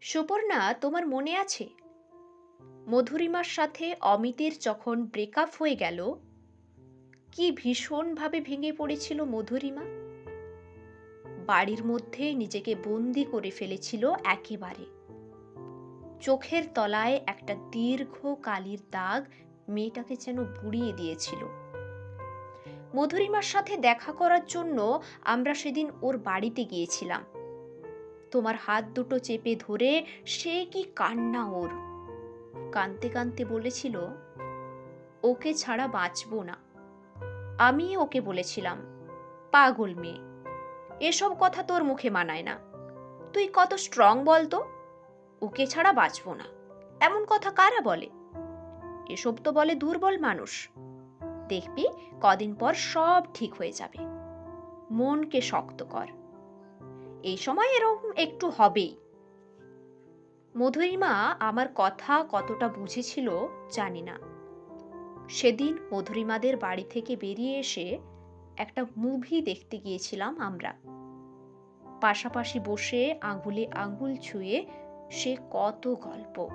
সুপর্ণা, তোমার মনে আছে? মধুরিমার সাথে অমিতের যখন ব্রেকআপ হয়ে গেল, কি ভীষণভাবে ভেঙে পড়েছিল মধুরিমা? বাড়ির মধ্যে নিজেকে বন্দি করে ফেলেছিল একেবারে। চোখের তলায় একটা দীর্ঘ কালির দাগ মেয়েটাকে যেন বুড়িয়ে দিয়েছিল। মধুরিমার সাথে দেখা করার জন্য আমরা সেদিন ওর বাড়িতে গিয়েছিলাম। তোমার হাত দুটো চেপে ধরে সে কি কান্না ওর? কানতে কানতে বলেছিল, ওকে ছাড়া বাঁচবো না। আমি ওকে বলেছিলাম, পাগল মেয়ে, এসব কথা তোর মুখে মানায় না। তুই কত স্ট্রং বলতো ওকে ছাড়া বাঁচবো না। এমন কথা কারা বলে? এসব তো বলে দুর্বল মানুষ। দেখবি কদিন পর সব ঠিক হয়ে যাবে। মনকে শক্ত কর। এই সময় এরকম একটু হবেই। মধুরিমা আমার কথা কতটা বুঝেছিল জানি না। সেদিন মধুরিমাদের বাড়ি থেকে বেরিয়ে এসে একটা মুভি দেখতে গিয়েছিলাম আমরা। পাশাপাশি বসে আঙুলে আঙুল ছুঁয়ে সে কত গল্প।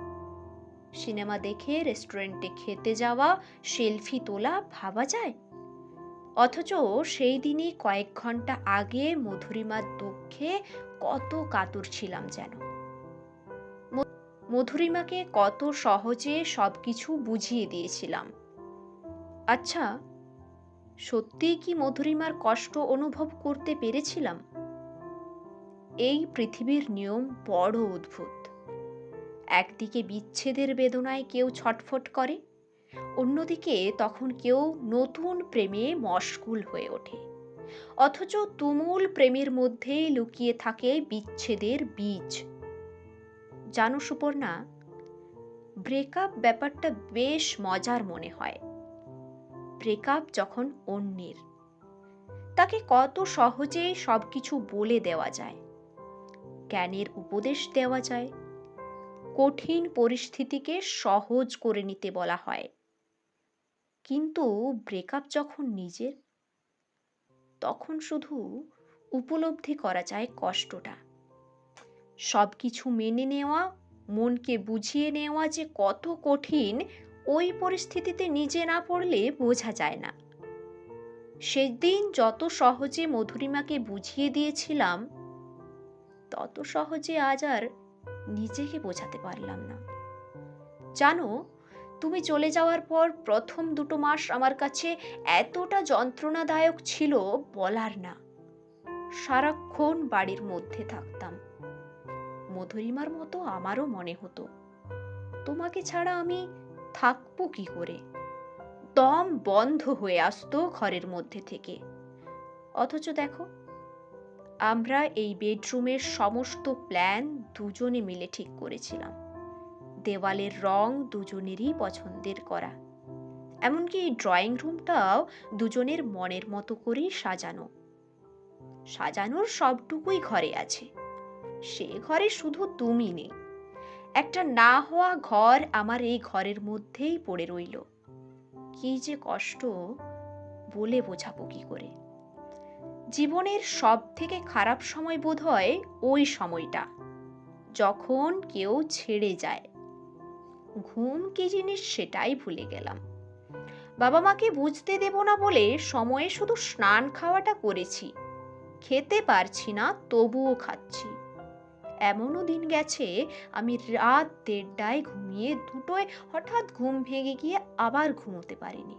সিনেমা দেখে রেস্টুরেন্টে খেতে যাওয়া, সেলফি তোলা ভাবা যায়? অথচ সেই দিনই কয়েক ঘণ্টা আগে মধুরিমার দুঃখে কত কাতর ছিলাম যেন। মধুরিমাকে কত সহজে সবকিছু বুঝিয়ে দিয়েছিলাম। আচ্ছা সত্যিই কি মধুরিমার কষ্ট অনুভব করতে পেরেছিলাম? এই পৃথিবীর নিয়ম বড় অদ্ভুত। একদিকে বিচ্ছেদের বেদনায় কেউ ছটফট করে অন্যদিকে তখন কেউ নতুন প্রেমে মশগুল হয়ে ওঠে। অথচ তুমুল প্রেমের মধ্যেই লুকিয়ে থাকে বিচ্ছেদের বীজ। জানো সুপর্ণা ব্রেকআপ ব্যাপারটা বেশ মজার মনে হয়। ব্রেকআপ যখন অন্যের, তাকে কত সহজে সবকিছু বলে দেওয়া যায়। জ্ঞানের উপদেশ দেওয়া যায়। কঠিন পরিস্থিতিকে সহজ করে নিতে বলা হয়। কিন্তু ব্রেকআপ যখন নিজের, তখন শুধু উপলব্ধি করা যায় কষ্টটা। সব কিছু মেনে নেওয়া, মনকে বুঝিয়ে নেওয়া যে কত কঠিন, ওই পরিস্থিতিতে নিজে না পড়লে বোঝা যায় না। সেদিন যত সহজে মধুরিমাকে বুঝিয়ে দিয়েছিলাম, তত সহজে আজ আর নিজেকে বোঝাতে পারলাম না। জানো তুমি চলে যাওয়ার পর প্রথম দুটো মাস আমার কাছে এতটা যন্ত্রণাদায়ক ছিল বলার না। সারাক্ষণ বাড়ির মধ্যে থাকতাম। মধুরিমার মতো আমারও মনে হতো, তোমাকে ছাড়া আমি থাকব কি করে? দম বন্ধ হয়ে আসতো ঘরের মধ্যে থেকে। অথচ দেখো, আমরা এই বেডরুমের সমস্ত প্ল্যান দুজনে মিলে ঠিক করেছিলাম। দেওয়ালের রং দুজনেরই পছন্দের করা। এমনকি এই ড্রয়িং রুমটাও দুজনের মনের মতো করেই সাজানো। সাজানোর সবটুকুই ঘরে আছে। সে ঘরে শুধু তুমি নেই। একটা না হওয়া ঘর আমার এই ঘরের মধ্যেই পড়ে রইল। কি যে কষ্ট বলে বোঝাবো কি করে? জীবনের সব থেকে খারাপ সময় বোধ হয় ওই সময়টা, যখন কেউ ছেড়ে যায়। ঘুম কি জিনিস সেটাই ভুলে গেলাম। বাবা মাকে বুঝতে দেব না বলে সময়ে শুধু স্নান খাওয়াটা করেছি। খেতে পারছি না, তবুও খাচ্ছি। এমনও দিন গেছে, আমি রাত দেড়টায় ঘুমিয়ে দুটোয় হঠাৎ ঘুম ভেঙে গিয়ে আবার ঘুমোতে পারিনি।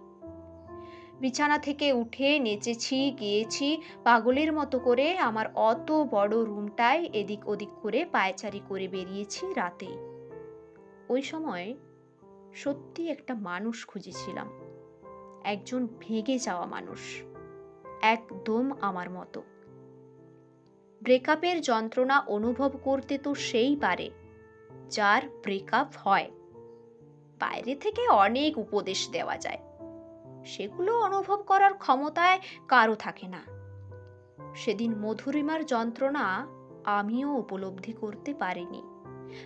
বিছানা থেকে উঠে নেচেছি, গিয়েছি, পাগলের মতো করে আমার অত বড় রুমটায় এদিক ওদিক করে পায়চারি করে বেরিয়েছি রাতেই। ওই সময় সত্যি একটা মানুষ খুঁজেছিলাম। একজন ভেঙে যাওয়া মানুষ। একদম আমার মতো। ব্রেকআপের যন্ত্রণা অনুভব করতে তো সেই পারে, যার ব্রেকআপ হয়। বাইরে থেকে অনেক উপদেশ দেওয়া যায়। সেগুলো অনুভব করার ক্ষমতায় কারও থাকে না। সেদিন মধুরিমার যন্ত্রণা আমিও উপলব্ধি করতে পারিনি।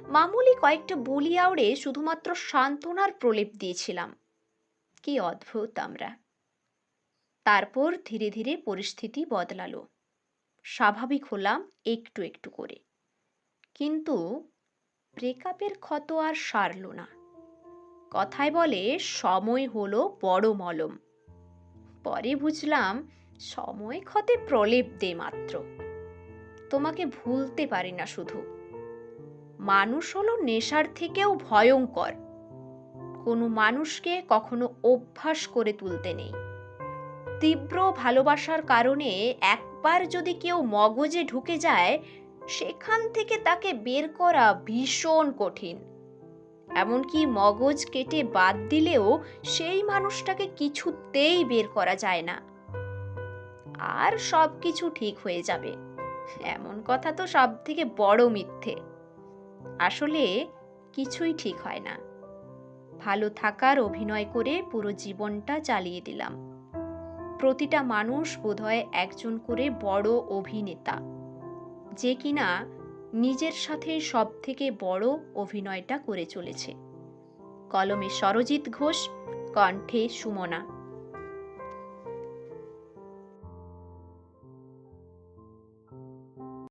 মামুলি কয়েকটা বুলি আউড়ে শুধুমাত্র সান্ত্বনার প্রলেপ দিয়েছিলাম। কি অদ্ভুত আমরা। তারপর ধীরে ধীরে পরিস্থিতি বদলালো। স্বাভাবিক হলাম একটু একটু করে। কিন্তু ব্রেকআপের ক্ষত আর সারল না। কথায় বলে, সময় হলো বড় মলম পরে বুঝলাম, সময় ক্ষতে প্রলেপ দে মাত্র। তোমাকে ভুলতে পারি না শুধু। মানুষ হলো নেশার থেকেও ভয়ঙ্কর। কোনো মানুষকে কখনো অভ্যাস করে তুলতে নেই। তীব্র ভালোবাসার কারণে একবার যদি কেউ মগজে ঢুকে যায়, সেখান থেকে তাকে বের করা ভীষণ কঠিন। এমনকি মগজ কেটে বাদ দিলেও সেই মানুষটাকে কিছুতেই বের করা যায় না। আর সব কিছু ঠিক হয়ে যাবে। এমন কথা তো সব থেকে বড় মিথ্যে। আসলে কিছুই ঠিক হয় না। ভালো থাকার অভিনয় করে পুরো জীবনটা চালিয়ে দিলাম। প্রতিটা মানুষ বোধহয় একজন করে বড় অভিনেতা, যে কিনা নিজের সাথে সব থেকে বড় অভিনয়টা করে চলেছে। কলমে সরজিৎ ঘোষ, কণ্ঠে সুমনা।